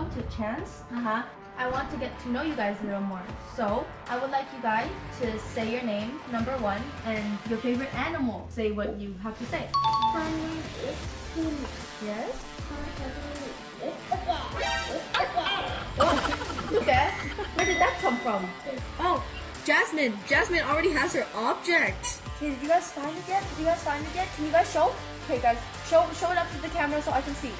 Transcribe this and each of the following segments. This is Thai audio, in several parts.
welcome to Chance. Uh-huh. I want to get to know you guys a little more. So I would like you guys to say your name, number one, and your favorite animal. Say what you have to say. My name is Tim. Yes. My name is Okay. Okay. Where did that come from? Oh, Jasmine. Jasmine already has her object. Okay, did you guys find it yet? Did you guys find it yet? Can you guys show? Okay, guys, show show it up to the camera so I can see.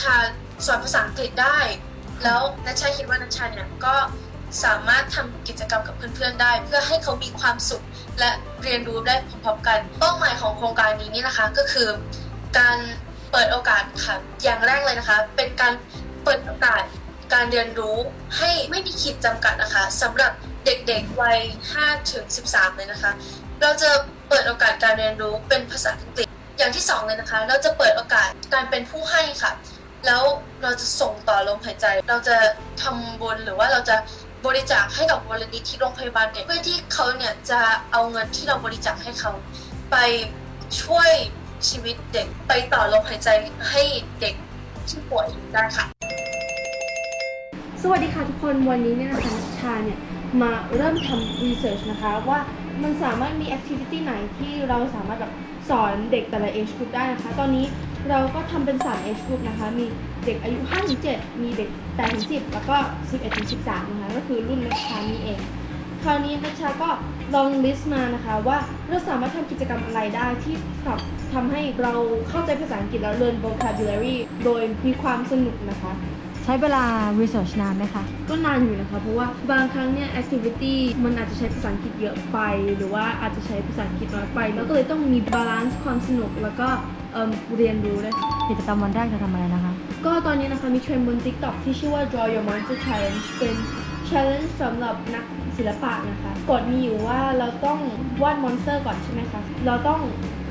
ชาสอนภาษาอังกฤษได้ แล้วนัชชาคิดว่านัชชาเนี่ยก็สามารถทำกิจกรรมกับเพื่อนๆได้ เพื่อให้เขามีความสุขและเรียนรู้ได้พร้อมๆกัน เป้าหมายของโครงการนี้นี่นะคะก็คือการเปิดโอกาสค่ะอย่างแรกเลยนะคะ เป็นการเปิดโอกาสการเรียนรู้ให้ไม่มีขีดจำกัดนะคะสำหรับเด็กๆวัย5ถึง13 เลยนะคะ เราจะเปิดโอกาสการเรียนรู้เป็นภาษาอังกฤษอย่างที่สองเลยนะคะ เราจะเปิดโอกาสการเป็นผู้ให้ค่ะ แล้วเราจะส่งต่อลมหายใจ เราจะทำบุญหรือว่าเราจะบริจาคให้กับมูลนิธิโรงพยาบาลเด็กเพื่อที่เขาเนี่ยจะเอาเงินที่เราบริจาคให้เขาไปช่วยชีวิตเด็กไปต่อลมหายใจให้เด็กที่ป่วยอยู่ได้ค่ะ สวัสดีค่ะทุกคนวันนี้เนี่ยนะคะนัชาเนี่ยมาเริ่มทำ research นะคะว่ามันสามารถมี activity ไหนที่เราสามารถแบบสอนเด็กแต่ละ age group ได้นะคะ ตอนนี้ เราก็ทำเป็น3 age group นะคะ มีเด็กอายุ5ถึง7มีเด็ก8ถึง10 แล้วก็ 11ถึง13 นะคะ ก็คือรุ่นนักชานี่เอง คราวนี้นักชาก็ลองลิสต์มานะคะ ว่าเราสามารถทำกิจกรรมอะไรได้ที่แบบทำให้เราเข้าใจภาษาอังกฤษแล้วเรียน vocabulary โดยมีความสนุกนะคะ ช้เวลา research นานไหมคะ ก็นานอยู่นะคะ เพราะว่าบางครั้งเนี่ย activity มันอาจจะใช้ภาษาอังกฤษเยอะไป หรือว่าอาจจะใช้ภาษาอังกฤษน้อยไป แล้วก็เลยต้องมีบาลานซ์ความสนุกแล้วก็เอิ่มเรียนรู้ด้วยค่ะกิจกรรมวันแรกจะทำอะไรนะคะ ก็ตอนนี้นะคะมีเทรนด์บน TikTok ที่ชื่อว่า Draw Your Monster Challenge เป็น challenge สำหรับนักศิลปะนะคะ กฎมีอยู่ว่าเราต้องวาดมอนสเตอร์ก่อนใช่ไหมคะ เราต้อง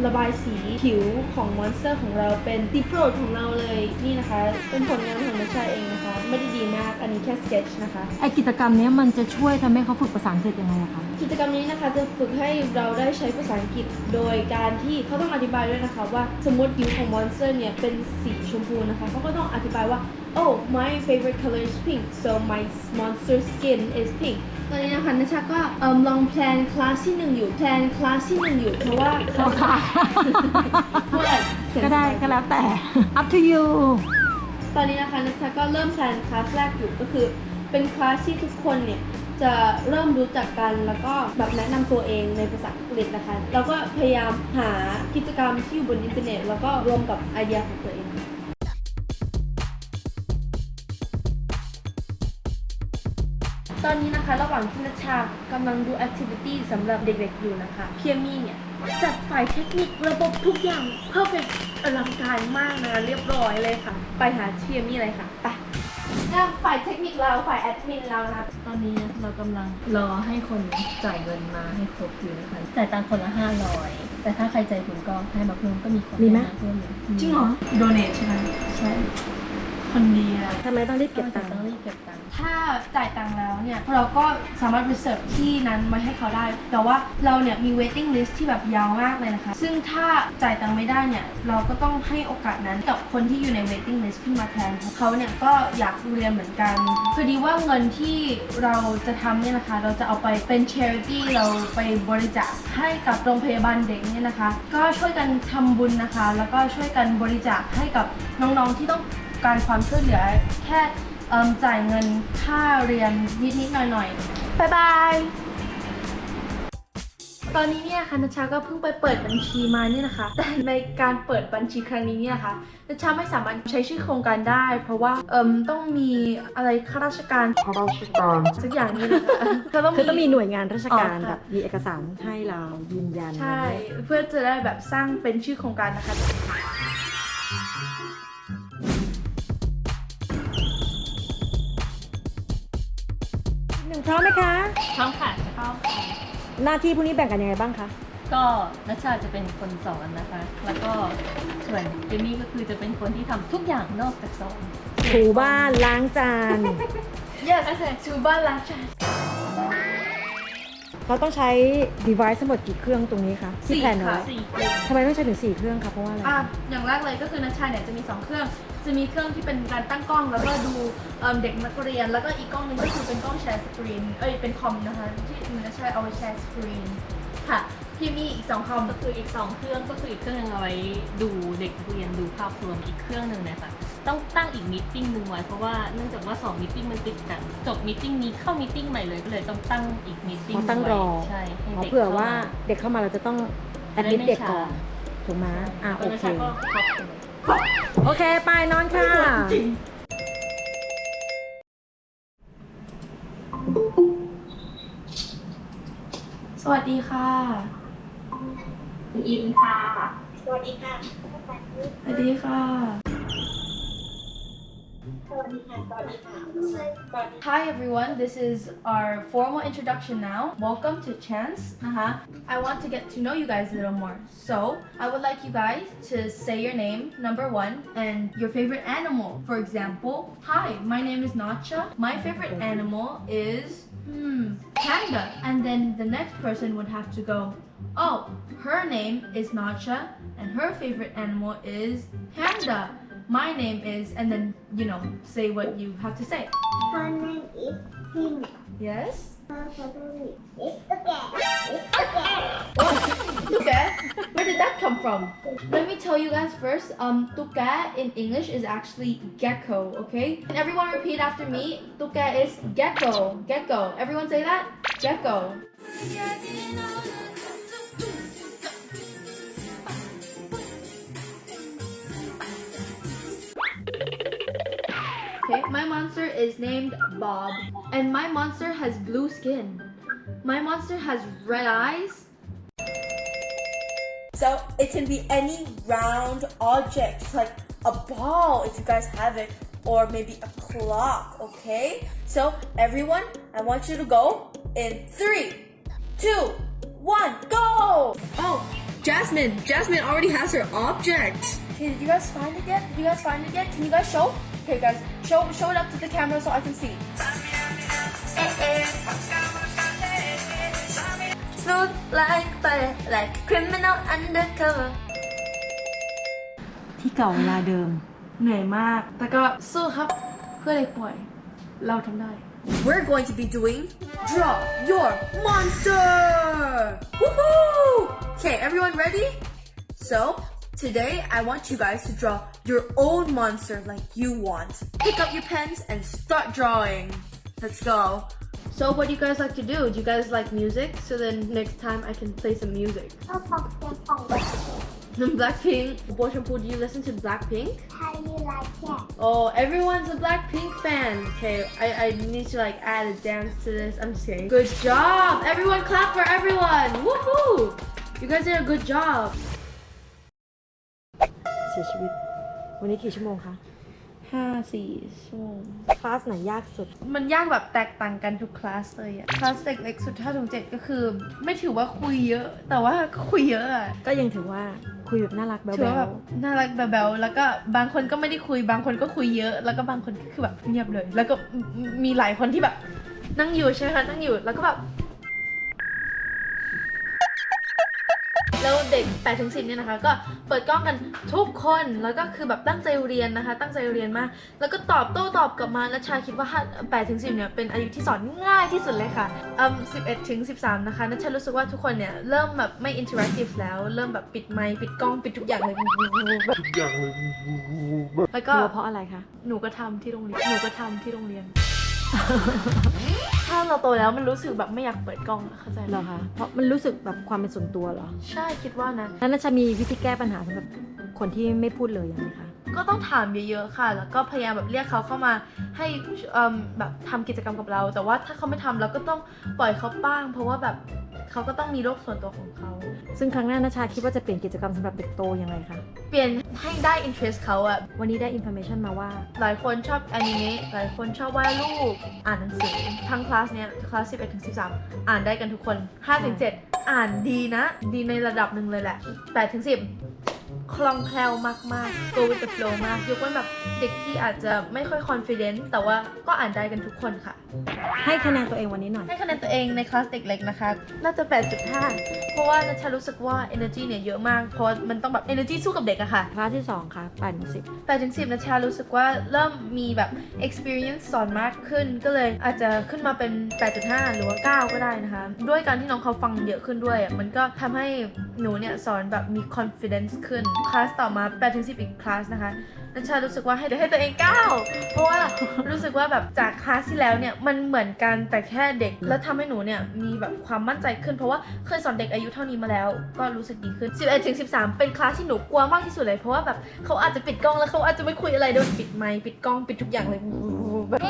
ระบายสีผิวของมอนสเตอร์ของเราเป็นติโปรดของเราเลยนี่นะคะ เป็นผลงานของนักชาเองนะคะ ไม่ได้ดีมาก อันนี้แค่ sketch นะคะ ไอกิจกรรมเนี้ยมันจะช่วยทำให้เขาฝึกภาษาอังกฤษยังไงอะคะ กิจกรรมนี้นะคะจะฝึกให้เราได้ใช้ภาษาอังกฤษ โดยการที่เขาต้องอธิบายด้วยนะคะว่าสมมติผิวของมอนสเตอร์เนี่ยเป็นสีชมพูนะคะเขาก็ต้องอธิบายว่า oh my favorite color is pink so my monster skin is pink ตอนนี้นะคะนัชชาก็เอิ่มลองแพลนคลาสที่หนึ่งอยู่แพลนคลาสที่หนึ่งอยู่เพราะว่าเขาค่ะเพื่อนเขียนก็ได้ก็แล้วแต่ up to you ตอนนี้นะคะนัชชาก็เริ่มแพลนคลาสแรกอยู่ก็คือ เป็นคลาสที่ทุกคนเนี่ยจะเริ่มรู้จักกันแล้วก็แบบแนะนำตัวเองในภาษาอังกฤษนะคะเราก็พยายามหากิจกรรมที่อยู่บนอินเทอร์เน็ต แล้วก็รวมกับไอเดียของตัวเอง ตอนนี้นะคะ ระหว่างที่นัชชากำลังดูแอคทิวิตี้สำหรับเด็กๆอยู่นะคะ เพียมี่เนี่ย จัดฝ่ายเทคนิคระบบทุกอย่างเพอร์เฟกอลังการมากนะคะเรียบร้อยเลยค่ะ ไปหาเพียมี่เลยค่ะไปนะฝ่ายเทคนิคเราฝ่ายแอดมินเรานะคะตอนนี้เรากำลังรอให้คนจ่ายเงินมาให้ครบอยู่นะคะจ่ายตังค์คนละห้าร้อยแต่ถ้าใครใจบุญก็ให้มาเพิ่มก็มีคนมีไหมให้าเพิ่มอยู่จริงเหรอโดเนทใช่ไหมใช่ คนดีอะทำไมต้องรีบเก็บตังค์ ต้องรีบเก็บตังค์ ถ้าจ่ายตังค์แล้วเนี่ยเราก็สามารถ reserve ที่นั้นไว้ให้เขาได้ แต่ว่าเราเนี่ยมี waiting list ที่แบบยาวมากเลยนะคะ ซึ่งถ้าจ่ายตังค์ไม่ได้เนี่ยเราก็ต้องให้โอกาสนั้นกับคนที่อยู่ใน waiting list ขึ้นมาแทนเขาเนี่ยก็อยากเรียนเหมือนกันพอดีว่าเงินที่เราจะทำเนี่ยนะคะ เราจะเอาไปเป็น charity เราไปบริจาคให้กับโรงพยาบาลเด็กเนี่ยนะคะ ก็ช่วยกันทำบุญนะคะ แล้วก็ช่วยกันบริจาคให้กับน้องๆที่ต้อง การความช่วยเหลือแค่เอิ่มจ่ายเงินค่าเรียนนิดๆหน่อยๆบายบาย ตอนนี้เนี่ยค่ะนัชชาก็เพิ่งไปเปิดบัญชีมาเนี่ยนะคะ แต่ในการเปิดบัญชีครั้งนี้เนี่ยนะคะนัชชาไม่สามารถใช้ชื่อโครงการได้ เพราะว่าเอิมต้องมีอะไรข้าราชการข้าราชการสักอย่างนี้นะคะเขาต้องคือต้องมี หน่วยงานราชการอ๋อค่ะ แบบมีเอกสารให้เรายืนยันใช่ เพื่อจะได้แบบสร้างเป็นชื่อโครงการนะคะ พร้อมไหมคะ พร้อมค่ะพร้อมหน้าที่พวกนี้แบ่งกันยังไงบ้างคะ ก็นัชชาจะเป็นคนสอนนะคะ แล้วก็ส่วนเจมี่ก็คือจะเป็นคนที่ทำทุกอย่างนอกจากสอนถูบ้านล้างจาน yes ชูบ้านล้างจานเราต้องใช้ device ทั้งหมดกี่เครื่องตรงนี้คะที่สี่แพลนเอาค่ะไว้สี่เครื่อง ทำไมต้องใช้ถึง 4 เครื่องคะเพราะว่าอะไร อะอย่างแรกเลยก็คือนัชชาเนี่ยจะมี 2 เครื่อง จะมีเครื่องที่เป็นการตั้งกล้อง แล้วก็ดูเอิ่มเด็กนักเรียน แล้วก็อีกกล้องหนึงก็คือเป็นกล้องแชร์สกรีน เอ้ย เป็นคอมนะคะ ที่นัชชาเอาไว้แชร์สกรีนค่ะพี่มีอีก2คอม ก็คืออีกสองเครื่องก็คืออีกเครื่องหนึงเอาไว้ดูเด็กนักเรียนดูภาพรวมอีกเครื่องหนึ่งเนี่ยค่ะต้องตั้งอีกมิทติ้งหนึ่งไว้เพราะว่าเนื่องจากว่าสองมิทติ้งมันติดกันจบมิทติ้งนี้เข้ามิทติ้งใหม่เลยก็เลยต้องตั้งอีกมิทติ้งอ๋อตั้งรอ ใช่ให้อ๋อเด็กเผื่อข้ว่ามาเด็กเข้ามาเราจะต้องแอดจะได้มิดไม่เด็กช้าก่อนถูกไหมอะโอแล้วเคนัชชาก็ครอบคลุม โอเค ไปนอนค่ะ สวัสดีค่ะอินค่ะ สวัสดีค่ะ สวัสดีค่ะสวัสดีค่ะสวัสดีค่ะ Hi everyone, this is our formal introduction now. Welcome to Chance. Uh-huh. I want to get to know you guys a little more. So, I would like you guys to say your name, number one, and your favorite animal. For example, hi, my name is Nacha. My favorite animal is, hmm, panda. And then the next person would have to go, oh, her name is Nacha, and her favorite animal is panda. My name is, and then, you know, say what you have to say. Her name is. Yes? Her favorite is the cat. It's the. Tuka? Where did that come from? Let me tell you guys first. Um, tuka in English is actually gecko. Okay. And everyone repeat after me. Tuka is gecko. Gecko. Everyone say that. Gecko. Okay, my monster is named Bob, and my monster has blue skin. My monster has red eyes. So it can be any round object, like a ball if you guys have it, or maybe a clock, okay? So everyone, I want you to go in three, two, one, go! Oh, Jasmine. Jasmine already has her object. Okay, did you guys find it yet? Did you guys find it yet? Can you guys show? Okay guys, show show it up to the camera so I can see. Smooth like butter, like a criminal undercover. ที่เก่าเวลาเดิม เหนื่อยมาก แต่ก็สู้ครับเพื่อเด็กป่วย เราทำได้ We're going to be doing Draw Your Monster! Woohoo! Okay, everyone ready? So, Today, I want you guys to draw your own monster like you want. Pick up your pens and start drawing. Let's go. So what do you guys like to do? Do you guys like music? So then next time I can play some music. Blackpink. Boy do you listen to Blackpink? How do you like it? Oh, everyone's a Blackpink fan. Okay, I, I need to like add a dance to this. I'm just kidding. Good job! Everyone clap for everyone! Woohoo! You guys did a good job. เสียชีวิต วันนี้กี่ชั่วโมงคะห้าสี่ชั่วโมงคลาสไหนยากสุด มันยากแบบแตกต่างกันทุกคลาสเลยอะคลาสเด็กเล็กสุด5ถึง7ก็คือ ไม่ถือว่าคุยเยอะ แต่ว่าก็คุยเยอะอะก็ยังถือว่าคุยแบบน่ารักแบ๊ถือว่าแบวบน่ารักแบลๆแล้วก็บางคนก็ไม่ได้คุย บางคนก็คุยเยอะ แล้วก็บางคนก็คือแบบเงียบเลย แล้วก็มมีหลายคนที่แบบนั่งอยู่ใช่ไหมคะนั่งอยู่แล้วก็แบบ แล้วเด็ก8ถึง10เนี่ยนะคะ ก็เปิดกล้องกันทุกคนแล้วก็คือแบบตั้งใจเรียนนะคะ ตั้งใจเรียนมาก แล้วก็ตอบโต้ตอบกลับมาและชาคิดว่า8ถึง10เนี่ยเป็นอายุที่สอนง่ายที่สุดเลยค่ะอืม11ถึง13นะคะนัชชารู้สึกว่าทุกคนเนี่ยเริ่มแบบไม่อินเทอร์แอคทีฟแล้ว เริ่มแบบปิดไมค์ปิดกล้องปิดทุกอย่างเลยแล้วๆก็กลัวเพราะอะไรคะหนูก็ทำที่โรงเรียนหนูก็ทำที่โรงเรียน ถ้าเราโตแล้วมันรู้สึกแบบไม่อยากเปิดกล้องอะเข้าใจไหมเหรอคะ เพราะมันรู้สึกแบบความเป็นส่วนตัวเหรอ ใช่คิดว่านะ แล้วน่าจะมีวิธีแก้ปัญหาสำหรับคนที่ไม่พูดเลยยังไงคะ ก็ต้องถามเยอะๆค่ะ แล้วก็พยายามแบบเรียกเขาเข้ามาให้เอิ่มแบบทำกิจกรรมกับเรา แต่ว่าถ้าเขาไม่ทำเราก็ต้องปล่อยเขาบ้าง เพราะว่าแบบ เขาก็ต้องมีโลกส่วนตัวของเขา ซึ่งครั้งหน้านาชาคิดว่าจะเปลี่ยนกิจกรรมสำหรับเด็กโตยังไงคะ เปลี่ยนให้ได้ interest เขาอะวันนี้ได้อินโฟ a t ชันมาว่า หลายคนชอบอนิเมะหลายคนชอบวาดรูปอ่านหนังสือ ทั้งคลาสเนี้ยคลาส 11ถึง13 อ่านได้กันทุกคน5ถึง7อ่านดีนะ ดีในระดับหนึ่งเลยแหละ8ถึง10 คล่องแคล่วมากๆ go with the flow มากยกเว้นแบบเด็กที่อาจจะไม่ค่อย confident แต่ว่าก็อ่านได้กันทุกคนค่ะ ให้คะแนนตัวเองวันนี้หน่อย ให้คะแนนตัวเองในคลาสเด็กเล็กนะคะ น่าจะ 8.5 เพราะว่านัชชารู้สึกว่า energy เนี่ยเยอะมาก เพราะมันต้องแบบ energy สู้กับเด็กอะค่ะ คลาสที่ 2 ค่ะ8ปดสิบ8ถึง10นัชชารู้สึกว่าเริ่มมีแบบ experience สอนมากขึ้น ก็เลยอาจจะขึ้นมาเป็น 8.5 หรือว่า 9 ก็ได้นะคะ ด้วยการที่น้องเขาฟังเยอะขึ้นด้วยอะมันก็ทำให้หนูเนี่ยสอนแบบมี confidence ขึ้นคลาสต่อมา8ถึง10 อีกคลาสนะคะนัชชารู้สึกว่าให้ให้ตัวเอง9เพราะว่ารู้สึกว่าแบบจากคลาสที่แล้วเนี่ยมันเหมือนกันแต่แค่เด็ก แล้วทำให้หนูเนี่ยมีแบบความมั่นใจขึ้น เพราะว่าเคยสอนเด็กอายุเท่านี้มาแล้ว ก็รู้สึกดีขึ้น 11ถึง13 เป็นคลาสที่หนูกลัวมากที่สุดเลย เพราะว่าแบบเขาอาจจะปิดกล้องแล้วเขาอาจจะไม่คุยอะไรโดนปิดไมค์ปิดกล้องปิดทุกอย่างเลยแบบ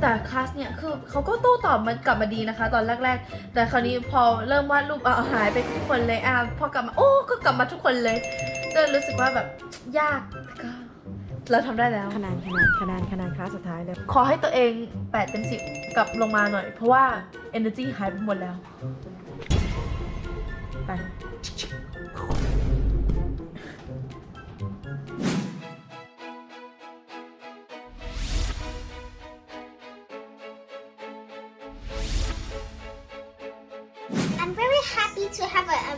แต่คลาสเนี่ยคือเขาก็โต้ตอบมันกลับมาดีนะคะ ตอนแรก ๆ แต่คราวนี้พอเริ่มวาดรูปเอาหายไปทุกคนเลยอะพอกลับมาโอ้ก็กลับมาทุกคนเลย ก็รู้สึกว่าแบบยากแต่ก็เราทำได้แล้วคะแนนคะแนนคะแนนคะแนนคลาสสุดท้ายเลยขอให้ตัวเอง8เต็ม10กลับลงมาหน่อย เพราะว่า energy หายไปหมดแล้ว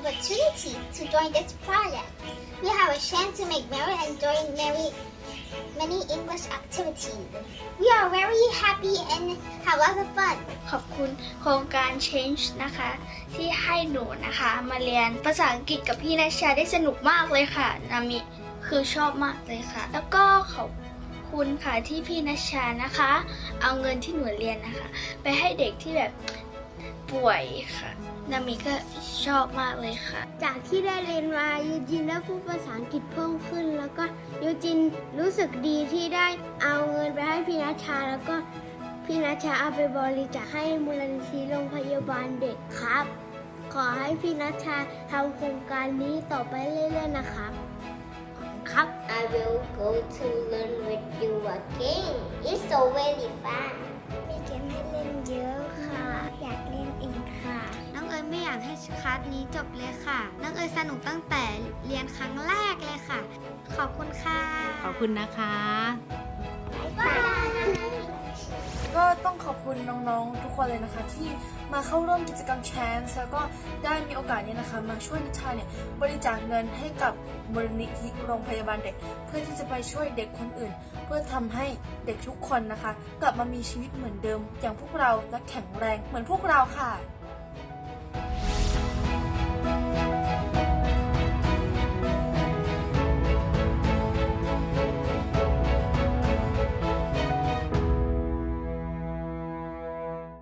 opportunity to join this project. We have a chance to make merry and join many, many English activities. We are very happy and have lots of fun. ขอบคุณโครงการ Change นะคะ ที่ให้หนูนะคะ มาเรียนภาษาอังกฤษกับพี่นาชาได้สนุกมากเลยค่ะนามิคือชอบมากเลยค่ะ แล้วก็ขอบคุณค่ะที่พี่นาชานะคะ เอาเงินที่หนูเรียนนะคะ ไปให้เด็กที่แบบ ป่วยค่ะ นามิก็ชอบมากเลยค่ะ จากที่ได้เรียนมายูจินได้พูดภาษาอังกฤษเพิ่มขึ้น แล้วก็ยูจินรู้สึกดีที่ได้เอาเงินไปให้พี่นัชชาแล้วก็พี่นัชชาเอาไปบริจาคให้มูลนิธิโรงพยาบาลเด็กครับ ขอให้พี่นัชชาทำโครงการนี้ต่อไปเรื่อยๆนะครับครับ I will go to learn with you again It's so very fun ให้เล่นเยอะค่ะ อยากเล่นอีกค่ะ น้องเอิญไม่อยากให้คลาสนี้จบเลยค่ะ น้องเอิญสนุกตั้งแต่เรียนครั้งแรกเลยค่ะ ขอบคุณค่ะ ขอบคุณนะคะ ก็ต้องขอบคุณน้องๆ ทุกคนเลยนะคะ ที่มาเข้าร่วมกิจกรรมแชนส์แล้วก็ได้มีโอกาสเนี้นะคะ มาช่วยนิชาเนี่ยบริจาคเงินให้กับมูลนิธิโรงพยาบาลเด็ก เพื่อที่จะไปช่วยเด็กคนอื่น เพื่อทำให้เด็กทุกคนนะคะ กลับมามีชีวิตเหมือนเดิม อย่างพวกเราและแข็งแรงเหมือนพวกเราค่ะ